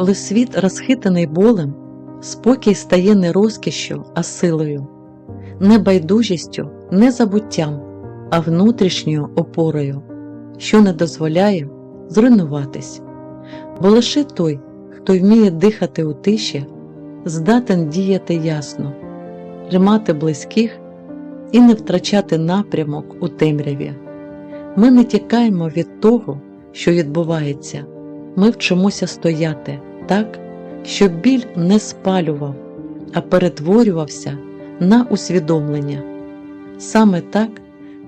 Коли світ розхитаний болем, спокій стає не розкішшю, а силою, не байдужістю, не забуттям, а внутрішньою опорою, що не дозволяє зруйнуватись. Бо лише той, хто вміє дихати у тиші, здатен діяти ясно, тримати близьких і не втрачати напрямок у темряві. Ми не тікаємо від того, що відбувається, ми вчимося стояти так, щоб біль не спалював, а перетворювався на усвідомлення. Саме так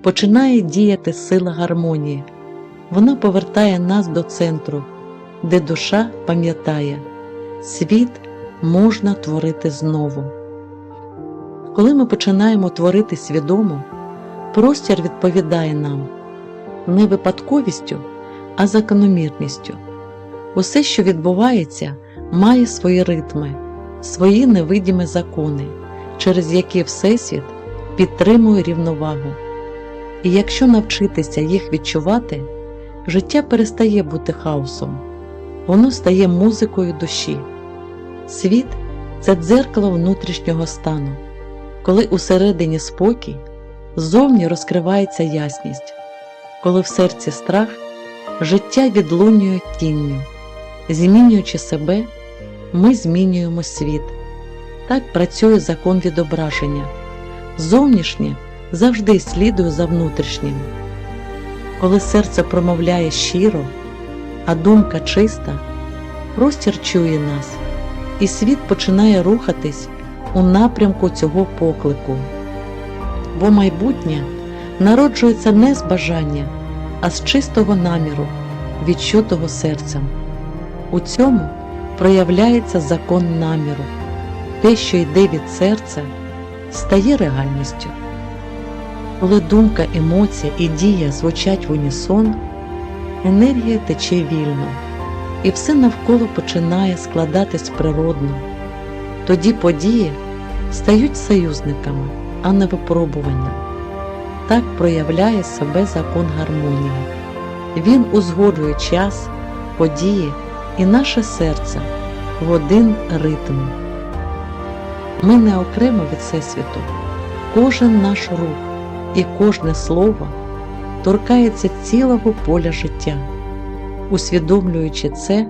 починає діяти сила гармонії. Вона повертає нас до центру, де душа пам'ятає, світ можна творити знову. Коли ми починаємо творити свідомо, простір відповідає нам не випадковістю, а закономірністю. Усе, що відбувається, має свої ритми, свої невидимі закони, через які Всесвіт підтримує рівновагу. І якщо навчитися їх відчувати, життя перестає бути хаосом, воно стає музикою душі. Світ це дзеркало внутрішнього стану, коли усередині спокій, ззовні розкривається ясність, коли в серці страх, життя відлунює тінню. Змінюючи себе, ми змінюємо світ. Так працює закон відображення. Зовнішнє завжди слідує за внутрішнім. Коли серце промовляє щиро, а думка чиста, простір чує нас, і світ починає рухатись у напрямку цього поклику. Бо майбутнє народжується не з бажання, а з чистого наміру, відчутого серцем. У цьому проявляється закон наміру. Те, що йде від серця, стає реальністю. Коли думка, емоція і дія звучать в унісон, енергія тече вільно, і все навколо починає складатись природно. Тоді події стають союзниками, а не випробуванням. Так проявляє себе закон гармонії. Він узгоджує час, події і наше серце в один ритм. Ми не окремо від Всесвіту. Кожен наш рух і кожне слово торкається цілого поля життя. Усвідомлюючи це,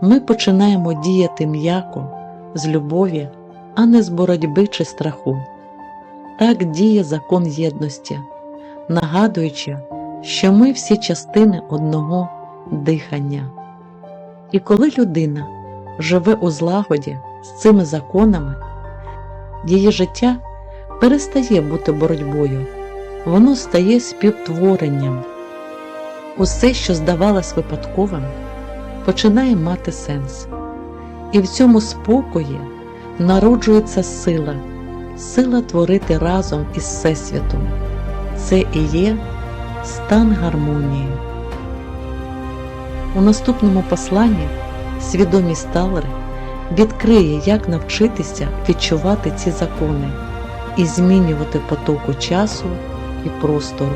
ми починаємо діяти м'яко, з любові, а не з боротьби чи страху. Так діє закон єдності, нагадуючи, що ми всі частини одного дихання. І коли людина живе у злагоді з цими законами, її життя перестає бути боротьбою, воно стає співтворенням. Усе, що здавалось випадковим, починає мати сенс. І в цьому спокої народжується сила, сила творити разом із Всесвітом. Це і є стан гармонії. У наступному посланні свідомі сталери відкриє, як навчитися відчувати ці закони і змінювати потоку часу і простору.